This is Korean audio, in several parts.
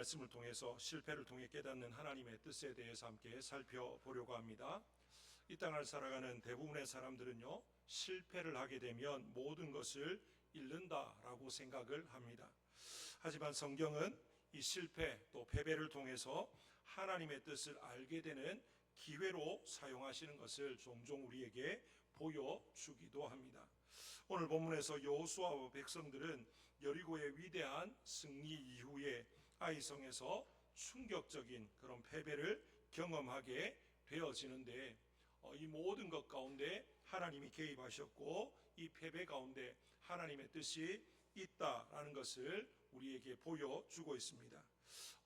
말씀을 통해서 실패를 통해 깨닫는 하나님의 뜻에 대해서 함께 살펴보려고 합니다. 이 땅을 살아가는 대부분의 사람들은요, 실패를 하게 되면 모든 것을 잃는다라고 생각을 합니다. 하지만 성경은 이 실패 또 패배를 통해서 하나님의 뜻을 알게 되는 기회로 사용하시는 것을 종종 우리에게 보여주기도 합니다. 오늘 본문에서 여호수아와 백성들은 여리고의 위대한 승리 이후에 아이성에서 충격적인 그런 패배를 경험하게 되어지는데 어, 이 모든 것 가운데 하나님이 개입하셨고 이 패배 가운데 하나님의 뜻이 있다라는 것을 우리에게 보여주고 있습니다.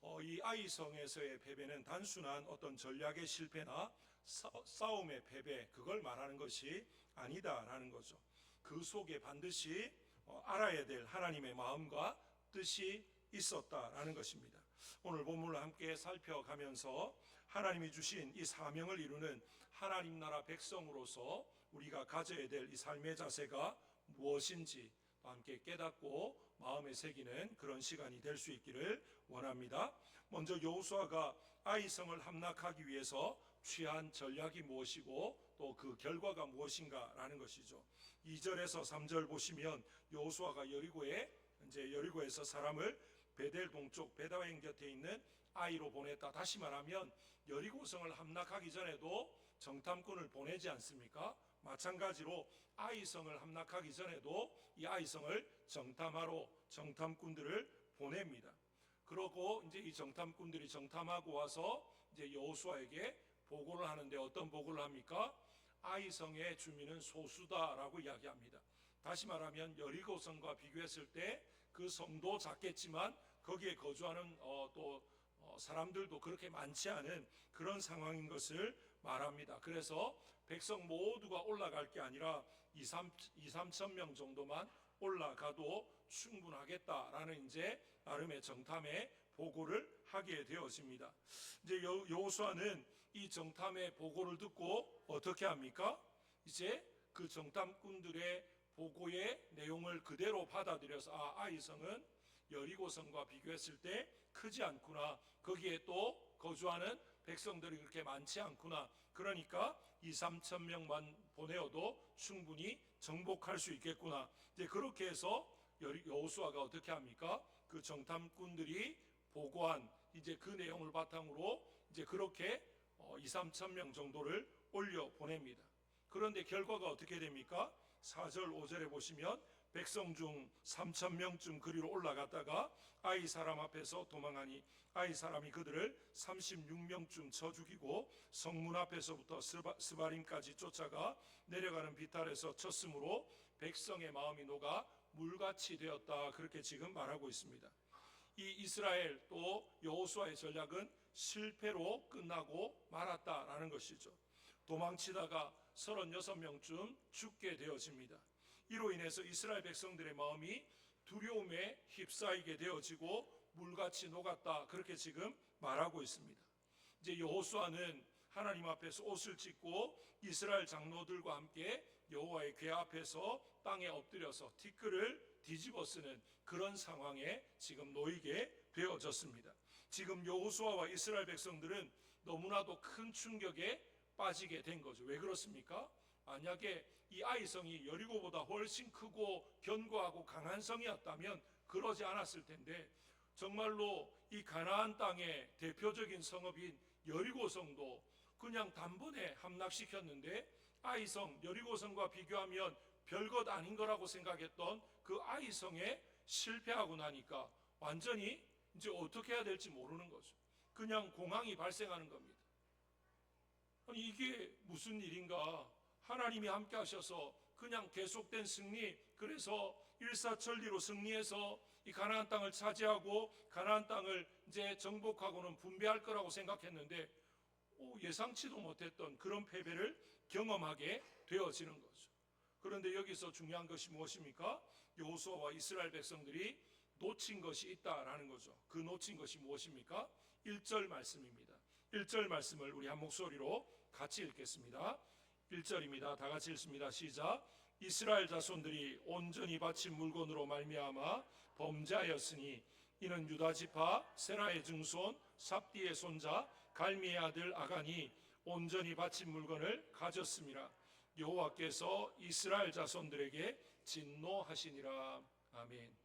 어, 이 아이성에서의 패배는 단순한 어떤 전략의 실패나 싸, 싸움의 패배 그걸 말하는 것이 아니다라는 거죠. 그 속에 반드시 어, 알아야 될 하나님의 마음과 뜻이 있었다라는 것입니다. 오늘 본문을 함께 살펴가면서 하나님이 주신 이 사명을 이루는 하나님 나라 백성으로서 우리가 가져야 될 이 삶의 자세가 무엇인지 또 함께 깨닫고 마음에 새기는 그런 시간이 될 수 있기를 원합니다. 먼저 여호수아가 아이성을 함락하기 위해서 취한 전략이 무엇이고 또 그 결과가 무엇인가라는 것이죠. 2절에서 3절 보시면 여호수아가 여리고에 이제 여리고에서 사람을 베델 동쪽 베다웬 곁에 있는 아이로 보냈다. 다시 말하면 여리고성을 함락하기 전에도 정탐꾼을 보내지 않습니까? 마찬가지로 아이성을 함락하기 전에도 이 아이성을 정탐하러 정탐꾼들을 보냅니다. 그러고 이제 이 정탐꾼들이 정탐하고 와서 이제 여호수아에게 보고를 하는데 어떤 보고를 합니까? 아이성의 주민은 소수다라고 이야기합니다. 다시 말하면 여리고성과 비교했을 때 그 성도 작겠지만 거기에 거주하는 어, 또 어, 사람들도 그렇게 많지 않은 그런 상황인 것을 말합니다. 그래서 백성 모두가 올라갈 게 아니라 2, 3, 2, 3천 명 정도만 올라가도 충분하겠다라는 이제 나름의 정탐의 보고를 하게 되어집니다. 이제 여- 여호수아는 이 정탐의 보고를 듣고 어떻게 합니까? 이제 그 정탐꾼들의 보고의 내용을 그대로 받아들여서 아 아이성은 여리고성과 비교했을 때 크지 않구나. 거기에 또 거주하는 백성들이 그렇게 많지 않구나. 그러니까 2, 3천 명만 보내어도 충분히 정복할 수 있겠구나. 이제 그렇게 해서 여호수아가 어떻게 합니까? 그 정탐꾼들이 보고한 이제 그 내용을 바탕으로 이제 그렇게 어, 2, 3천 명 정도를 올려 보냅니다. 그런데 결과가 어떻게 됩니까? 4절, 5절에 보시면 백성 중 3천 명쯤 그리로 올라갔다가 아이 사람 앞에서 도망하니 아이 사람이 그들을 36명쯤 쳐 죽이고 성문 앞에서부터 스바, 스바 림까지 쫓아가 내려가는 비탈에서 쳤으므로 백성의 마음이 녹아 물같이 되었다 그렇게 지금 말하고 있습니다. 이 이스라엘 또 여호수아의 전략은 실패로 끝나고 말았다라는 것이죠. 도망치다가 36명쯤 죽게 되어집니다. 이로 인해서 이스라엘 백성들의 마음이 두려움에 휩싸이게 되어지고 물같이 녹았다. 그렇게 지금 말하고 있습니다. 이제 여호수아는 하나님 앞에서 옷을 찢고 이스라엘 장로들과 함께 여호와의 궤 앞에서 땅에 엎드려서 티끌을 뒤집어 쓰는 그런 상황에 지금 놓이게 되어졌습니다. 지금 여호수아와 이스라엘 백성들은 너무나도 큰 충격에 빠지게 된 거죠. 왜 그렇습니까? 만약에 이 아이성이 여리고보다 훨씬 크고 견고하고 강한 성이었다면 그러지 않았을 텐데 정말로 이 가나안 땅의 대표적인 성읍인 여리고성도 그냥 단번에 함락시켰는데 아이성 여리고성과 비교하면 별것 아닌 거라고 생각했던 그 아이성에 실패하고 나니까 완전히 이제 어떻게 해야 될지 모르는 거죠. 그냥 공황이 발생하는 겁니다. 아니 이게 무슨 일인가? 하나님이 함께 하셔서 그냥 계속된 승리 그래서 일사천리로 승리해서 이 가나안 땅을 차지하고 가나안 땅을 이제 정복하고는 분배할 거라고 생각했는데 오, 예상치도 못했던 그런 패배를 경험하게 되어지는 거죠. 그런데 여기서 중요한 것이 무엇입니까? 여호수아와 이스라엘 백성들이 놓친 것이 있다라는 거죠. 그 놓친 것이 무엇입니까? 1절 말씀입니다. 1절 말씀을 우리 한 목소리로 같이 읽겠습니다. 1절입니다. 다 같이 읽습니다. 시작. 이스라엘 자손들이 온전히 바친 물건으로 말미암아 범죄하였으니 이는 유다 지파 세라의 증손 삽디의 손자 갈미의 아들 아간이 온전히 바친 물건을 가졌습니다. 여호와께서 이스라엘 자손들에게 진노하시니라. 아멘.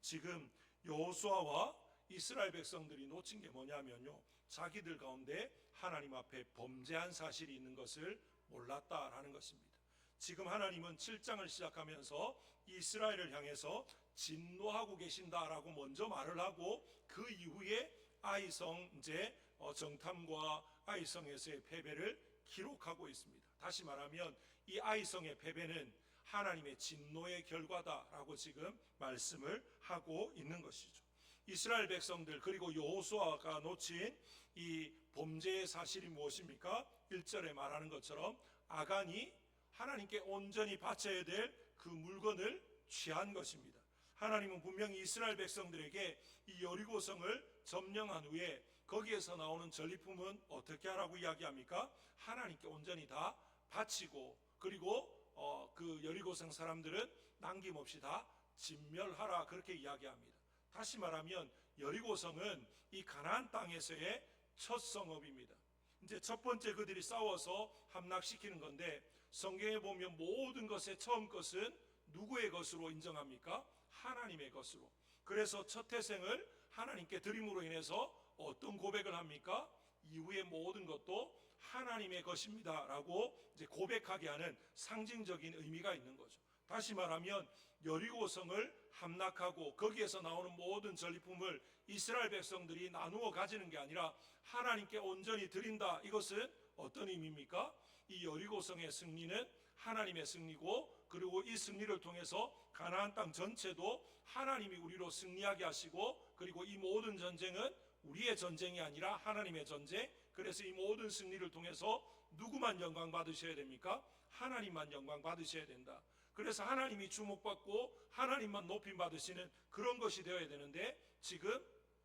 지금 여호수아와 이스라엘 백성들이 놓친 게 뭐냐면요. 자기들 가운데 하나님 앞에 범죄한 사실이 있는 것을 몰랐다라는 것입니다. 지금 하나님은 7장을 시작하면서 이스라엘을 향해서 진노하고 계신다라고 먼저 말을 하고 그 이후에 아이성 이제 어, 정탐과 아이성에서의 패배를 기록하고 있습니다. 다시 말하면 이 아이성의 패배는 하나님의 진노의 결과다라고 지금 말씀을 하고 있는 것이죠. 이스라엘 백성들 그리고 여호수아가 놓친 이 범죄의 사실이 무엇입니까? 1절에 말하는 것처럼 아간이 하나님께 온전히 바쳐야 될 그 물건을 취한 것입니다. 하나님은 분명히 이스라엘 백성들에게 이 여리고성을 점령한 후에 거기에서 나오는 전리품은 어떻게 하라고 이야기합니까? 하나님께 온전히 다 바치고 그리고 어, 그 여리고성 사람들은 남김없이 다 진멸하라 그렇게 이야기합니다. 다시 말하면 여리고성은 이 가나안 땅에서의 첫 성읍입니다. 이제 첫 번째 그들이 싸워서 함락시키는 건데 성경에 보면 모든 것의 처음 것은 누구의 것으로 인정합니까? 하나님의 것으로. 그래서 첫 태생을 하나님께 드림으로 인해서 어떤 고백을 합니까? 이후의 모든 것도 하나님의 것입니다라고 이제 고백하게 하는 상징적인 의미가 있는 거죠. 다시 말하면 여리고성을 함락하고 거기에서 나오는 모든 전리품을 이스라엘 백성들이 나누어 가지는 게 아니라 하나님께 온전히 드린다. 이것은 어떤 의미입니까? 이 여리고성의 승리는 하나님의 승리고 그리고 이 승리를 통해서 가나안 땅 전체도 하나님이 우리로 승리하게 하시고 그리고 이 모든 전쟁은 우리의 전쟁이 아니라 하나님의 전쟁. 그래서 이 모든 승리를 통해서 누구만 영광 받으셔야 됩니까? 하나님만 영광 받으셔야 된다. 그래서 하나님이 주목받고 하나님만 높임 받으시는 그런 것이 되어야 되는데 지금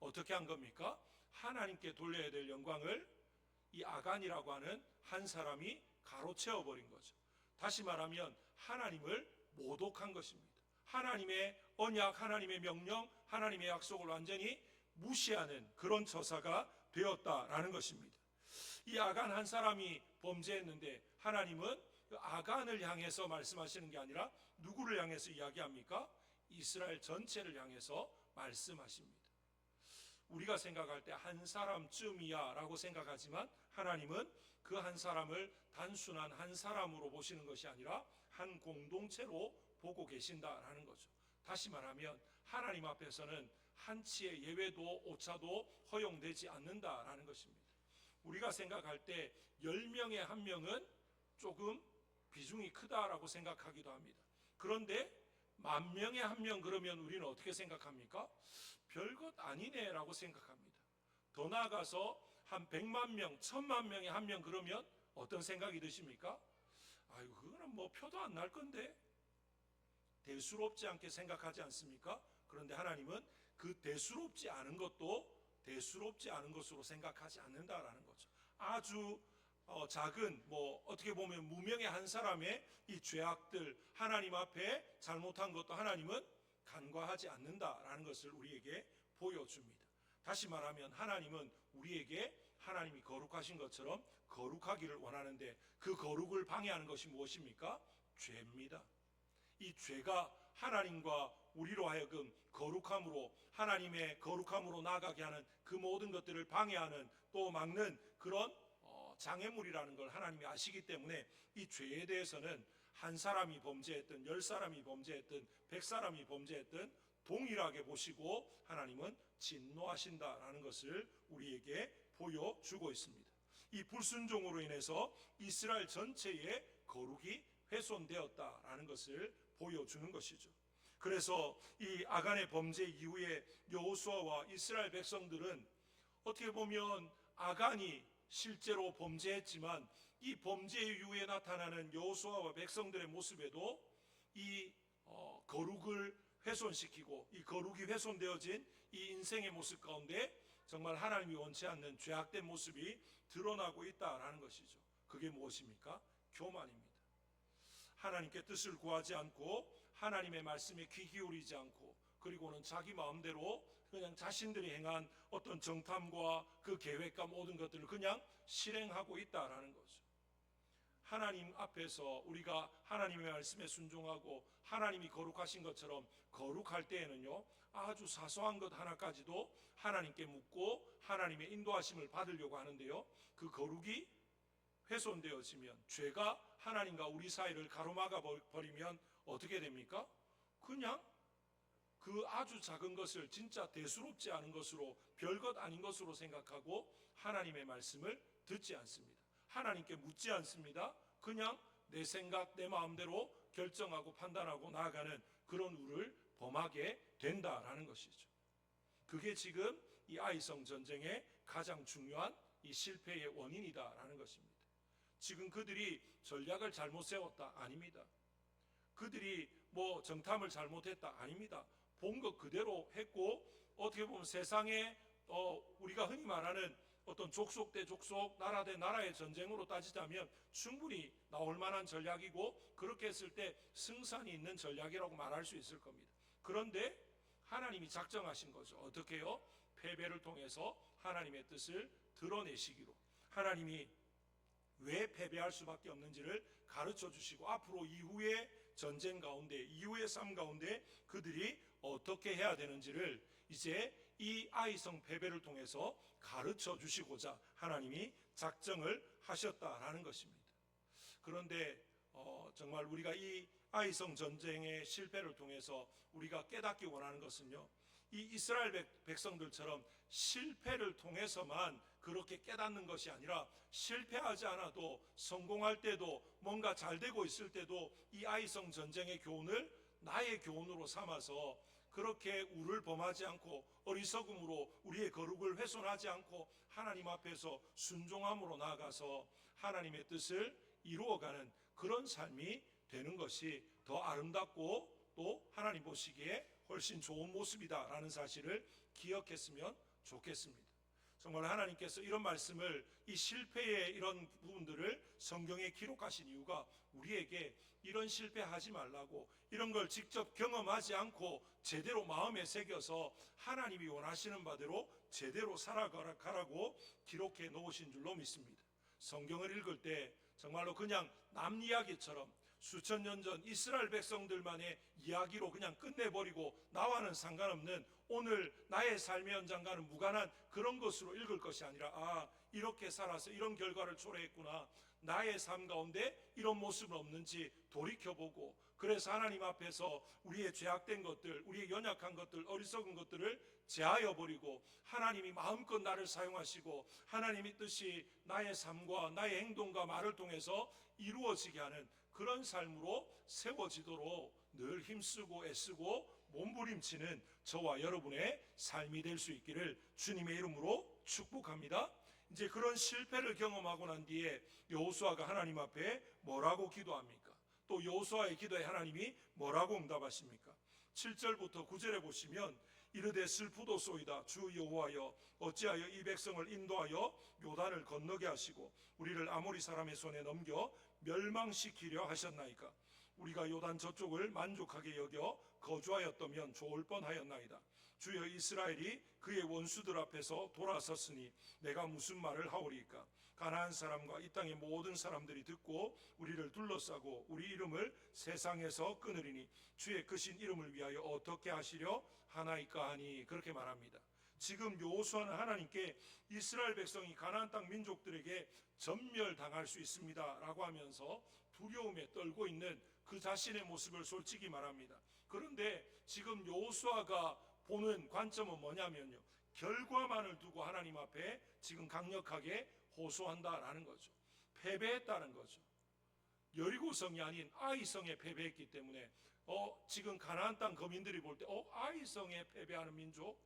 어떻게 한 겁니까? 하나님께 돌려야 될 영광을 이 아간이라고 하는 한 사람이 가로채워 버린 거죠. 다시 말하면 하나님을 모독한 것입니다. 하나님의 언약, 하나님의 명령, 하나님의 약속을 완전히 무시하는 그런 처사가 되었다라는 것입니다. 이 아간 한 사람이 범죄했는데 하나님은 그 아간을 향해서 말씀하시는 게 아니라 누구를 향해서 이야기합니까? 이스라엘 전체를 향해서 말씀하십니다. 우리가 생각할 때 한 사람쯤이야라고 생각하지만 하나님은 그 한 사람을 단순한 한 사람으로 보시는 것이 아니라 한 공동체로 보고 계신다라는 거죠. 다시 말하면 하나님 앞에서는 한치의 예외도 오차도 허용되지 않는다라는 것입니다. 우리가 생각할 때 10명의 한 명은 조금 비중이 크다라고 생각하기도 합니다. 그런데 만 명에 한 명 그러면 우리는 어떻게 생각합니까? 별것 아니네라고 생각합니다. 더 나아가서 한 100만 명, 1000만 명에 한 명 그러면 어떤 생각이 드십니까? 아유, 그거는 뭐 표도 안 날 건데 대수롭지 않게 생각하지 않습니까? 그런데 하나님은 그 대수롭지 않은 것도 대수롭지 않은 것으로 생각하지 않는다라는 거죠. 아주 어, 작은 뭐 어떻게 보면 무명의 한 사람의 이 죄악들 하나님 앞에 잘못한 것도 하나님은 간과하지 않는다라는 것을 우리에게 보여줍니다. 다시 말하면 하나님은 우리에게 하나님이 거룩하신 것처럼 거룩하기를 원하는데 그 거룩을 방해하는 것이 무엇입니까? 죄입니다. 이 죄가 하나님과 우리로 하여금 거룩함으로 하나님의 거룩함으로 나아가게 하는 그 모든 것들을 방해하는 또 막는 그런 어, 장애물이라는 걸 하나님이 아시기 때문에 이 죄에 대해서는 한 사람이 범죄했든 열 사람이 범죄했든 백 사람이 범죄했든 동일하게 보시고 하나님은 진노하신다라는 것을 우리에게 보여주고 있습니다. 이 불순종으로 인해서 이스라엘 전체의 거룩이 훼손되었다라는 것을 보여주는 것이죠. 그래서 이 아간의 범죄 이후에 여호수아와 이스라엘 백성들은 어떻게 보면 아간이 실제로 범죄했지만 이 범죄 이후에 나타나는 여호수아와 백성들의 모습에도 이 어, 거룩을 훼손시키고 이 거룩이 훼손되어진 이 인생의 모습 가운데 정말 하나님이 원치 않는 죄악된 모습이 드러나고 있다라는 것이죠. 그게 무엇입니까? 교만입니다. 하나님께 뜻을 구하지 않고 하나님의 말씀에 귀 기울이지 않고 그리고는 자기 마음대로 그냥 자신들이 행한 어떤 정탐과 그 계획과 모든 것들을 그냥 실행하고 있다라는 거죠. 하나님 앞에서 우리가 하나님의 말씀에 순종하고 하나님이 거룩하신 것처럼 거룩할 때에는요 아주 사소한 것 하나까지도 하나님께 묻고 하나님의 인도하심을 받으려고 하는데요 그 거룩이 훼손되어지면 죄가 하나님과 우리 사이를 가로막아 버리면 어떻게 됩니까? 그냥 그 아주 작은 것을 진짜 대수롭지 않은 것으로 별것 아닌 것으로 생각하고 하나님의 말씀을 듣지 않습니다. 하나님께 묻지 않습니다. 그냥 내 생각, 내 마음대로 결정하고 판단하고 나아가는 그런 우를 범하게 된다라는 것이죠. 그게 지금 이 아이성 전쟁의 가장 중요한 이 실패의 원인이다라는 것입니다. 지금 그들이 전략을 잘못 세웠다 아닙니다. 그들이 뭐 정탐을 잘못했다 아닙니다. 본 것 그대로 했고 어떻게 보면 세상에 어 우리가 흔히 말하는 어떤 족속 대 족속, 나라 대 나라의 전쟁으로 따지자면 충분히 나올 만한 전략이고 그렇게 했을 때 승산이 있는 전략이라고 말할 수 있을 겁니다. 그런데 하나님이 작정하신 거죠. 어떻게요? 패배를 통해서 하나님의 뜻을 드러내시기로 하나님이 왜 패배할 수밖에 없는지를 가르쳐 주시고 앞으로 이후의 전쟁 가운데 이후의 삶 가운데 그들이 어떻게 해야 되는지를 이제 이 아이성 패배를 통해서 가르쳐 주시고자 하나님이 작정을 하셨다라는 것입니다. 그런데 어, 정말 우리가 이 아이성 전쟁의 실패를 통해서 우리가 깨닫기 원하는 것은요. 이 이스라엘 백, 백성들처럼 실패를 통해서만 그렇게 깨닫는 것이 아니라 실패하지 않아도 성공할 때도 뭔가 잘 되고 있을 때도 이 아이성 전쟁의 교훈을 나의 교훈으로 삼아서 그렇게 우를 범하지 않고 어리석음으로 우리의 거룩을 훼손하지 않고 하나님 앞에서 순종함으로 나아가서 하나님의 뜻을 이루어가는 그런 삶이 되는 것이 더 아름답고 또 하나님 보시기에 훨씬 좋은 모습이다라는 사실을 기억했으면 좋겠습니다. 정말 하나님께서 이런 말씀을 이 실패의 이런 부분들을 성경에 기록하신 이유가 우리에게 이런 실패하지 말라고 이런 걸 직접 경험하지 않고 제대로 마음에 새겨서 하나님이 원하시는 바대로 제대로 살아가라고 기록해 놓으신 줄로 믿습니다. 성경을 읽을 때 정말로 그냥 남 이야기처럼 수천 년 전 이스라엘 백성들만의 이야기로 그냥 끝내버리고 나와는 상관없는 오늘 나의 삶의 현장과는 무관한 그런 것으로 읽을 것이 아니라 아 이렇게 살아서 이런 결과를 초래했구나. 나의 삶 가운데 이런 모습은 없는지 돌이켜보고 그래서 하나님 앞에서 우리의 죄악된 것들 우리의 연약한 것들 어리석은 것들을 제하여 버리고 하나님이 마음껏 나를 사용하시고 하나님의 뜻이 나의 삶과 나의 행동과 말을 통해서 이루어지게 하는 그런 삶으로 세워지도록 늘 힘쓰고 애쓰고 몸부림치는 저와 여러분의 삶이 될 수 있기를 주님의 이름으로 축복합니다. 이제 그런 실패를 경험하고 난 뒤에 여호수아가 하나님 앞에 뭐라고 기도합니까? 또 여호수아의 기도에 하나님이 뭐라고 응답하십니까? 7절부터 9절에 보시면 이르되 슬프도소이다. 주 여호와여 어찌하여 이 백성을 인도하여 요단을 건너게 하시고 우리를 아모리 사람의 손에 넘겨 멸망시키려 하셨나이까? 우리가 요단 저쪽을 만족하게 여겨 거주하였다면 좋을 뻔하였나이다 주여 이스라엘이 그의 원수들 앞에서 돌아섰으니 내가 무슨 말을 하오리까 가나안 사람과 이 땅의 모든 사람들이 듣고 우리를 둘러싸고 우리 이름을 세상에서 끊으리니 주의 크신 이름을 위하여 어떻게 하시려 하나이까 하니 그렇게 말합니다. 지금 여호수아는 하나님께 이스라엘 백성이 가나안 땅 민족들에게 전멸당할 수 있습니다라고 하면서 두려움에 떨고 있는 그 자신의 모습을 솔직히 말합니다. 그런데 지금 여호수아가 보는 관점은 뭐냐면요. 결과만을 두고 하나님 앞에 지금 강력하게 호소한다라는 거죠. 패배했다는 거죠. 여리고성이 아닌 아이성에 패배했기 때문에 어 지금 가나안 땅 거민들이 볼 때 어 아이성에 패배하는 민족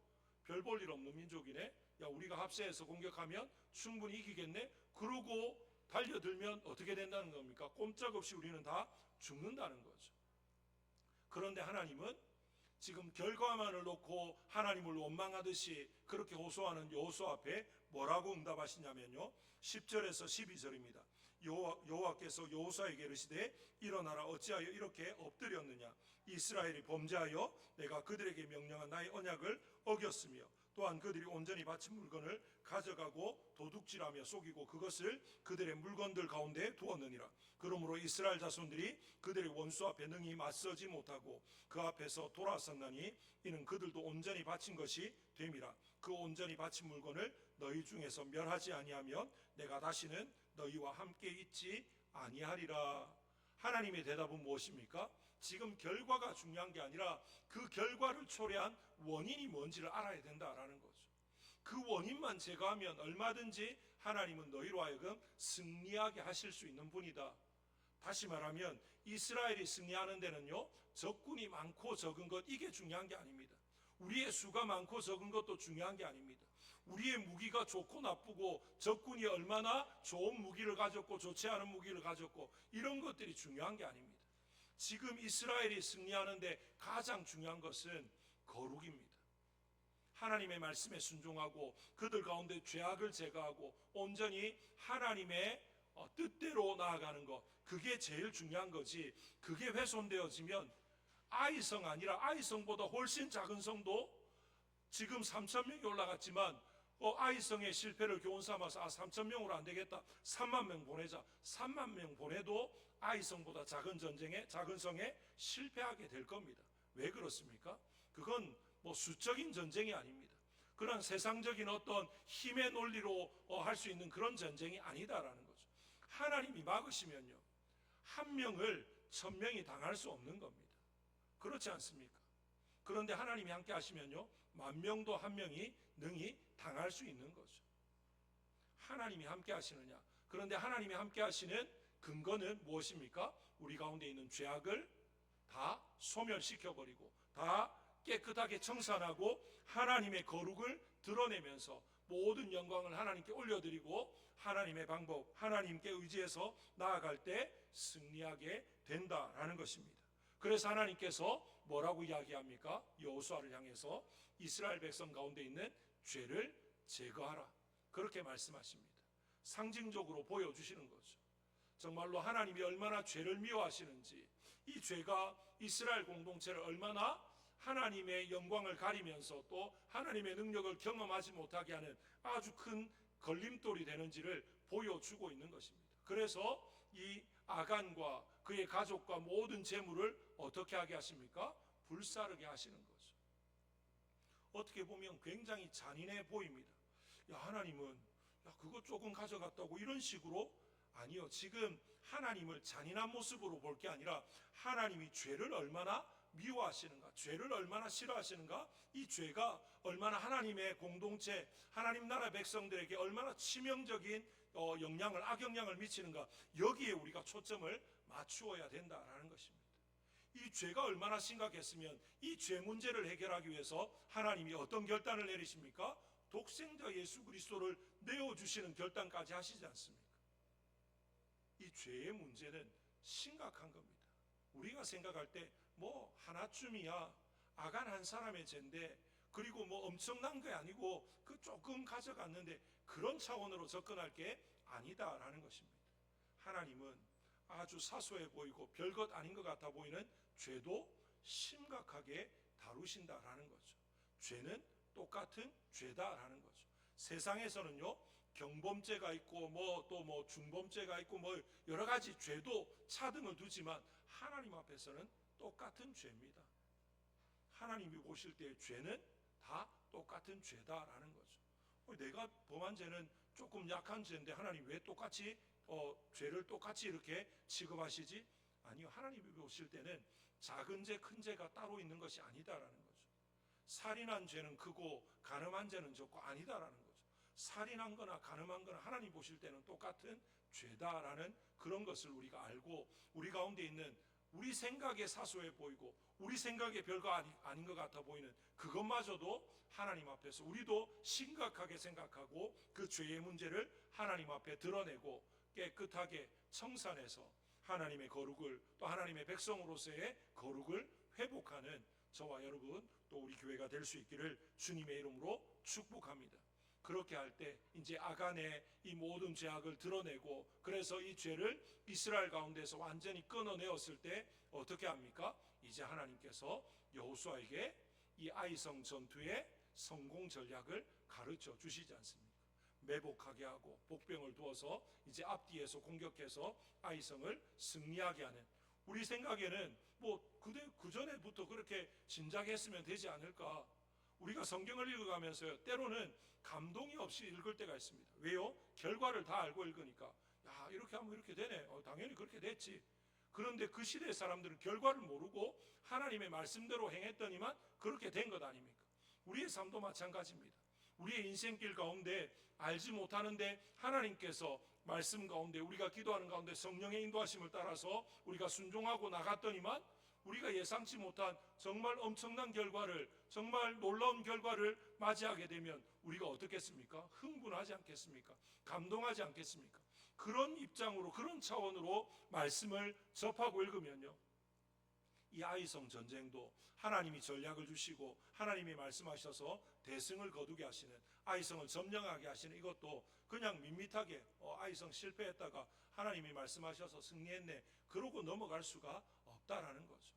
별 볼 일 없는 민족이네. 야 우리가 합세해서 공격하면 충분히 이기겠네. 그러고 달려들면 어떻게 된다는 겁니까? 꼼짝없이 우리는 다 죽는다는 거죠. 그런데 하나님은 지금 결과만을 놓고 하나님을 원망하듯이 그렇게 호소하는 여호수 앞에 뭐라고 응답하시냐면요. 10절에서 12절입니다. 여호와, 여호와께서 여호수아에게 이르시되 일어나라 어찌하여 이렇게 엎드렸느냐 이스라엘이 범죄하여 내가 그들에게 명령한 나의 언약을 어겼으며 또한 그들이 온전히 바친 물건을 가져가고 도둑질하며 속이고 그것을 그들의 물건들 가운데 두었느니라. 그러므로 이스라엘 자손들이 그들의 원수 앞에 능히 맞서지 못하고 그 앞에서 돌아섰나니 이는 그들도 온전히 바친 것이 됨이라. 그 온전히 바친 물건을 너희 중에서 멸하지 아니하면 내가 다시는 너희와 함께 있지 아니하리라. 하나님의 대답은 무엇입니까? 지금 결과가 중요한 게 아니라 그 결과를 초래한 원인이 뭔지를 알아야 된다라는 거죠. 그 원인만 제거하면 얼마든지 하나님은 너희로 하여금 승리하게 하실 수 있는 분이다. 다시 말하면 이스라엘이 승리하는 데는요 적군이 많고 적은 것 이게 중요한 게 아닙니다. 우리의 수가 많고 적은 것도 중요한 게 아닙니다. 우리의 무기가 좋고 나쁘고 적군이 얼마나 좋은 무기를 가졌고 좋지 않은 무기를 가졌고 이런 것들이 중요한 게 아닙니다. 지금 이스라엘이 승리하는데 가장 중요한 것은 거룩입니다. 하나님의 말씀에 순종하고 그들 가운데 죄악을 제거하고 온전히 하나님의 어, 뜻대로 나아가는 것 그게 제일 중요한 거지 그게 훼손되어지면 아이성 아니라 아이성보다 훨씬 작은 성도 지금 3천 명이 올라갔지만 어, 아이성의 실패를 교훈 삼아서 아 3천 명으로 안 되겠다. 3만 명 보내자. 3만 명 보내도 아이성보다 작은 전쟁에 작은 성에 실패하게 될 겁니다. 왜 그렇습니까? 그건 뭐 수적인 전쟁이 아닙니다. 그런 세상적인 어떤 힘의 논리로 어, 할수 있는 그런 전쟁이 아니다라는 거죠. 하나님이 막으시면요. 한 명을 천 명이 당할 수 없는 겁니다. 그렇지 않습니까? 그런데 하나님이 함께 하시면요. 만 명도 한 명이 능히 당할 수 있는 거죠. 하나님이 함께 하시느냐? 그런데 하나님이 함께 하시는 근거는 무엇입니까? 우리 가운데 있는 죄악을 다 소멸시켜 버리고 다 깨끗하게 청산하고 하나님의 거룩을 드러내면서 모든 영광을 하나님께 올려드리고 하나님의 방법, 하나님께 의지해서 나아갈 때 승리하게 된다라는 것입니다. 그래서 하나님께서 뭐라고 이야기합니까? 여호수아를 향해서 이스라엘 백성 가운데 있는 죄를 제거하라. 그렇게 말씀하십니다. 상징적으로 보여주시는 거죠. 정말로 하나님이 얼마나 죄를 미워하시는지, 이 죄가 이스라엘 공동체를 얼마나 하나님의 영광을 가리면서 또 하나님의 능력을 경험하지 못하게 하는 아주 큰 걸림돌이 되는지를 보여주고 있는 것입니다. 그래서 이 아간과 그의 가족과 모든 재물을 어떻게 하게 하십니까? 불사르게 하시는 거죠. 어떻게 보면 굉장히 잔인해 보입니다. 야, 하나님은 야, 그거 조금 가져갔다고 이런 식으로 아니요. 지금 하나님을 잔인한 모습으로 볼 게 아니라 하나님이 죄를 얼마나 미워하시는가, 죄를 얼마나 싫어하시는가, 이 죄가 얼마나 하나님의 공동체, 하나님 나라 백성들에게 얼마나 치명적인 어, 영향을, 악영향을 미치는가, 여기에 우리가 초점을 맞추어야 된다라는 것입니다. 이 죄가 얼마나 심각했으면 이 죄 문제를 해결하기 위해서 하나님이 어떤 결단을 내리십니까? 독생자 예수 그리스도를 내어 주시는 결단까지 하시지 않습니까? 이 죄의 문제는 심각한 겁니다. 우리가 생각할 때 뭐 하나쯤이야 아간 한 사람의 죄인데 그리고 뭐 엄청난 게 아니고 그 조금 가져갔는데 그런 차원으로 접근할 게 아니다라는 것입니다. 하나님은 아주 사소해 보이고 별것 아닌 것 같아 보이는 죄도 심각하게 다루신다라는 거죠. 죄는 똑같은 죄다라는 거죠. 세상에서는요 경범죄가 있고 뭐 또뭐 중범죄가 있고 뭐 여러 가지 죄도 차등을 두지만 하나님 앞에서는 똑같은 죄입니다. 하나님이 보실 때 죄는 다 똑같은 죄다라는 거죠. 어, 내가 범한 죄는 조금 약한 죄인데 하나님 왜 똑같이 어, 죄를 똑같이 이렇게 취급하시지? 아니요. 하나님이 보실 때는 작은 죄, 큰 죄가 따로 있는 것이 아니다라는 거죠. 살인한 죄는 크고 가늠한 죄는 적고 아니다라는 거죠. 살인한 거나 가늠한 거나 하나님 보실 때는 똑같은 죄다라는 그런 것을 우리가 알고 우리 가운데 있는 우리 생각에 사소해 보이고 우리 생각에 별거 아니, 아닌 것 같아 보이는 그것마저도 하나님 앞에서 우리도 심각하게 생각하고 그 죄의 문제를 하나님 앞에 드러내고 깨끗하게 청산해서 하나님의 거룩을 또 하나님의 백성으로서의 거룩을 회복하는 저와 여러분 또 우리 교회가 될 수 있기를 주님의 이름으로 축복합니다. 그렇게 할 때 이제 아간의 이 모든 죄악을 드러내고 그래서 이 죄를 이스라엘 가운데서 완전히 끊어내었을 때 어떻게 합니까? 이제 하나님께서 여호수아에게 이 아이성 전투의 성공 전략을 가르쳐 주시지 않습니까? 매복하게 하고 복병을 두어서 이제 앞뒤에서 공격해서 아이성을 승리하게 하는 우리 생각에는 뭐 그대 그 전에부터 그렇게 진작했으면 되지 않을까? 우리가 성경을 읽어가면서요 때로는 감동이 없이 읽을 때가 있습니다. 왜요? 결과를 다 알고 읽으니까 야 이렇게 하면 이렇게 되네. 어, 당연히 그렇게 됐지. 그런데 그 시대 사람들은 결과를 모르고 하나님의 말씀대로 행했더니만 그렇게 된 것 아닙니까? 우리의 삶도 마찬가지입니다. 우리의 인생길 가운데 알지 못하는데 하나님께서 말씀 가운데 우리가 기도하는 가운데 성령의 인도하심을 따라서 우리가 순종하고 나갔더니만 우리가 예상치 못한 정말 엄청난 결과를 정말 놀라운 결과를 맞이하게 되면 우리가 어떻겠습니까? 흥분하지 않겠습니까? 감동하지 않겠습니까? 그런 입장으로 그런 차원으로 말씀을 접하고 읽으면요. 이 아이성 전쟁도 하나님이 전략을 주시고 하나님이 말씀하셔서 대승을 거두게 하시는 아이성을 점령하게 하시는 이것도 그냥 밋밋하게 어, 아이성 실패했다가 하나님이 말씀하셔서 승리했네 그러고 넘어갈 수가 없다라는 거죠.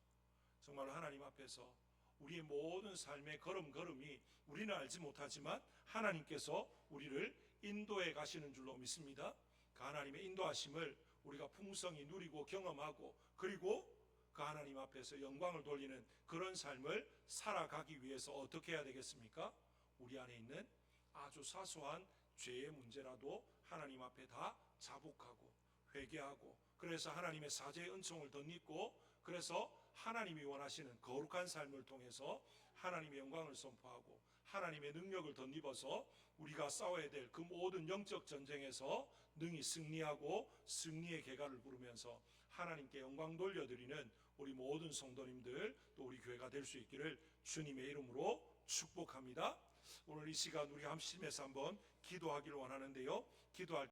정말 하나님 앞에서 우리의 모든 삶의 걸음걸음이 우리는 알지 못하지만 하나님께서 우리를 인도해 가시는 줄로 믿습니다. 그 하나님의 인도하심을 우리가 풍성히 누리고 경험하고 그리고 그 하나님 앞에서 영광을 돌리는 그런 삶을 살아가기 위해서 어떻게 해야 되겠습니까? 우리 안에 있는 아주 사소한 죄의 문제라도 하나님 앞에 다 자복하고 회개하고 그래서 하나님의 사죄의 은총을 덧입고 그래서 하나님이 원하시는 거룩한 삶을 통해서 하나님의 영광을 선포하고 하나님의 능력을 덧입어서 우리가 싸워야 될 그 모든 영적 전쟁에서 능히 승리하고 승리의 계가를 부르면서 하나님께 영광 돌려드리는 우리 모든 성도님들 또 우리 교회가 될 수 있기를 주님의 이름으로 축복합니다. 오늘 이 시간 우리 함심에서 한번 기도하기를 원하는데요. 기도할